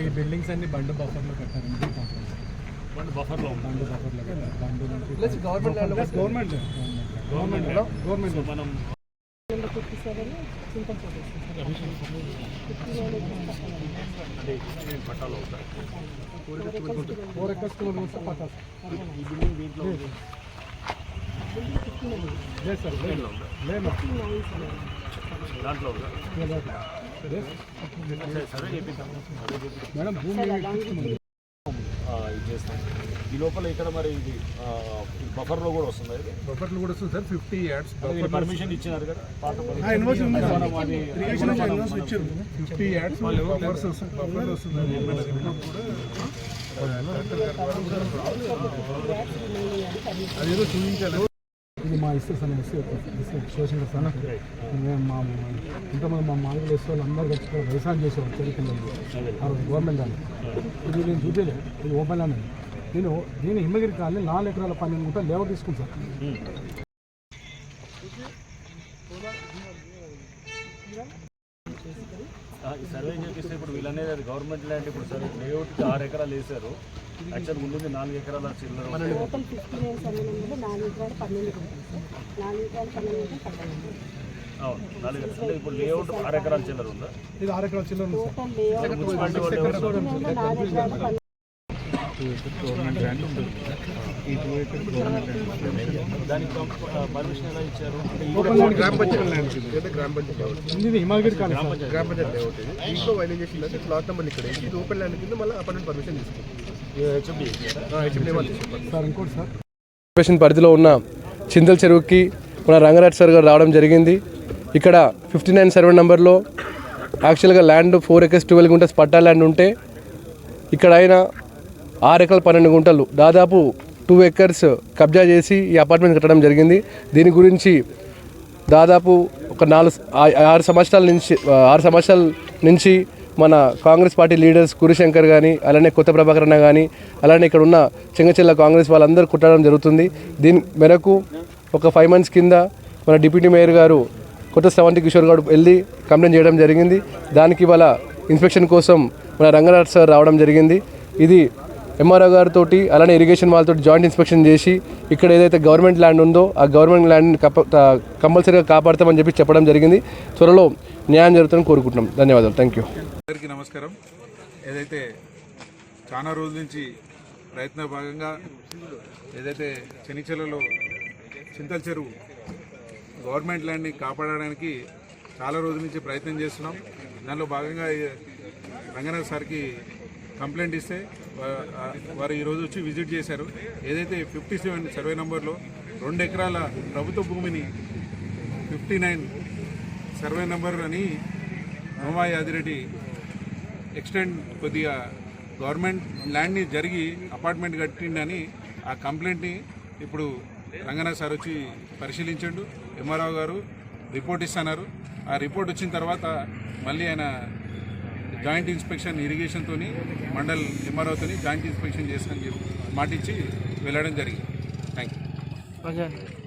ఈ బిల్డింగ్స్ అన్ని బండ్ బఫర్లో కట్టారండి బండి బఫర్లో bund బఫర్లో bund plus government government government government మనం పట్టాలో ఫోర్ ఎకర్స్ ఈ బిల్డింగ్ దీంట్లో లేదు సార్ లేదు లేదు దాంట్లో ఇది చేస్తాం ఈ లోపల ఇక్కడ మరి ఇది బఫర్లో కూడా వస్తుంది ఇది బఫర్లు కూడా వస్తుంది సార్ ఫిఫ్టీ యాడ్స్ పర్మిషన్ ఇచ్చినారు కదా ఫిఫ్టీ యాడ్స్ బఫర్స్ వస్తుంది బఫర్ వస్తుంది మన రిపోర్ట్ కూడా అదేదో చూపించాలి ఇస్తారు సార్ ఎస్సీ సోషల్ సార్ మేము మా ఇంతమంది మా మామూలు ఎస్సీ వాళ్ళు అందరూ ఇక్కడ వ్యవసాయం చేసేవారు చదువుకుంది ఆ రోజు గవర్నమెంట్ దాన్ని ఇది నేను చూపించలేదు ఇది ఓపెన్ అని. నేను నేను హిమగిరి కాలనీ నాలుగు ఎకరాల పన్నెండు గుంటలు లేవర్ తీసుకుంటాను సర్వే చేపిస్తే ఇప్పుడు వీళ్ళనేది అది గవర్నమెంట్ ల్యాండ్ ఇప్పుడు సరే లేఅవుట్కి ఆరు ఎకరాలు వేశారు. యాక్చువల్ ముందు నాలుగు ఎకరాల చిల్లర టోటల్ ఫిఫ్టీ నైన్ సమయంలో నాలుగు ఎకరాలు పన్నెండు నాలుగు ఎకరాలు పన్నెండు గుంటలు పన్నెండు అవును నాలుగు ఎకరాలు. ఇప్పుడు లేఅవుట్ ఆరు ఎకరాల చిల్లర ఉందా? ఇది ఆరు ఎకరాల చిల్లర టోటల్ లేఅవుట్? నాలుగు ఎకరాలు పన్నెండు. హిమగిరి గ్రామ పంచాయతీ లేఅవుట్ ఇది. దీంట్లో వైలింగ్ చేసిందంటే ప్లాట్ నెంబర్ ఇక్కడ ఇది ఓపెన్ ల్యాండ్ కింద మళ్ళీ అపార్ట్మెంట్ పర్మిషన్ తీసుకుంటాం కార్పొరేషన్ పరిధిలో ఉన్న చింతల చెరువుకి మన రంగరాజ్ సార్ గారు రావడం జరిగింది. ఇక్కడ ఫిఫ్టీ నైన్ సర్వే నెంబర్లో యాక్చువల్గా land four acres twelve guntas patta land ఉంటే ఇక్కడ ఆయన ఆరు ఎకరాలు పన్నెండు గుంటలు దాదాపు టూ ఎకర్స్ కబ్జా చేసి ఈ అపార్ట్మెంట్ కట్టడం జరిగింది. దీని గురించి దాదాపు ఒక నాలుగు ఆరు సంవత్సరాల నుంచి ఆరు సంవత్సరాల నుంచి మన కాంగ్రెస్ పార్టీ లీడర్స్ కురిశంకర్ కానీ అలానే కొత్త ప్రభాకర్ అన్న కానీ అలానే ఇక్కడ ఉన్న చెంగచెల్ల కాంగ్రెస్ వాళ్ళందరూ కుట్టడం జరుగుతుంది. దీని మేరకు ఒక ఫైవ్ మంత్స్ కింద మన డిప్యూటీ మేయర్ గారు కొత్త సెవెంటీ కిషోర్ గారు వెళ్ళి కంప్లైంట్ చేయడం జరిగింది. దానికి ఇవాళ ఇన్స్పెక్షన్ కోసం మన రంగనాథ్ సార్ రావడం జరిగింది. ఇది ఎంఆర్ఓ గారితో అలానే ఇరిగేషన్ వాళ్ళతో జాయింట్ ఇన్స్పెక్షన్ చేసి ఇక్కడ ఏదైతే గవర్నమెంట్ ల్యాండ్ ఉందో ఆ గవర్నమెంట్ ల్యాండ్ని కప కంపల్సరీగా కాపాడతామని చెప్పి చెప్పడం జరిగింది. త్వరలో న్యాయం జరుగుతుందని కోరుకుంటున్నాం. ధన్యవాదాలు. థ్యాంక్ యూ అందరికీ నమస్కారం. ఏదైతే చాలా రోజుల నుంచి ప్రయత్న భాగంగా ఏదైతే చెనిచెలలో చింతల చెరువు గవర్నమెంట్ ల్యాండ్ని కాపాడడానికి చాలా రోజుల నుంచి ప్రయత్నం చేస్తున్నాం. దానిలో భాగంగా రంగనాథ్ సార్కి కంప్లైంట్ ఇస్తే వారు ఈరోజు వచ్చి విజిట్ చేశారు. ఏదైతే ఫిఫ్టీ సెవెన్ సర్వే నెంబర్లో రెండు ఎకరాల ప్రభుత్వ భూమిని ఫిఫ్టీ నైన్ సర్వే నెంబర్ అని నోమా యాదిరెడ్డి ఎక్స్టెండ్ కొద్దిగా గవర్నమెంట్ ల్యాండ్ని జరిగి అపార్ట్మెంట్ కట్టిండని ఆ కంప్లైంట్ని ఇప్పుడు రంగనాథ్ సార్ వచ్చి పరిశీలించండు. ఎంఆర్ఓ గారు రిపోర్ట్ ఇస్తున్నారు. ఆ రిపోర్ట్ వచ్చిన తర్వాత మళ్ళీ ఆయన జాయింట్ ఇన్స్పెక్షన్ ఇరిగేషన్తో మండల్ ఎంఆర్ఓతో జాయింట్ ఇన్స్పెక్షన్ చేస్తానని చెప్పి మాటిచ్చి వెళ్ళడం జరిగింది. Thank you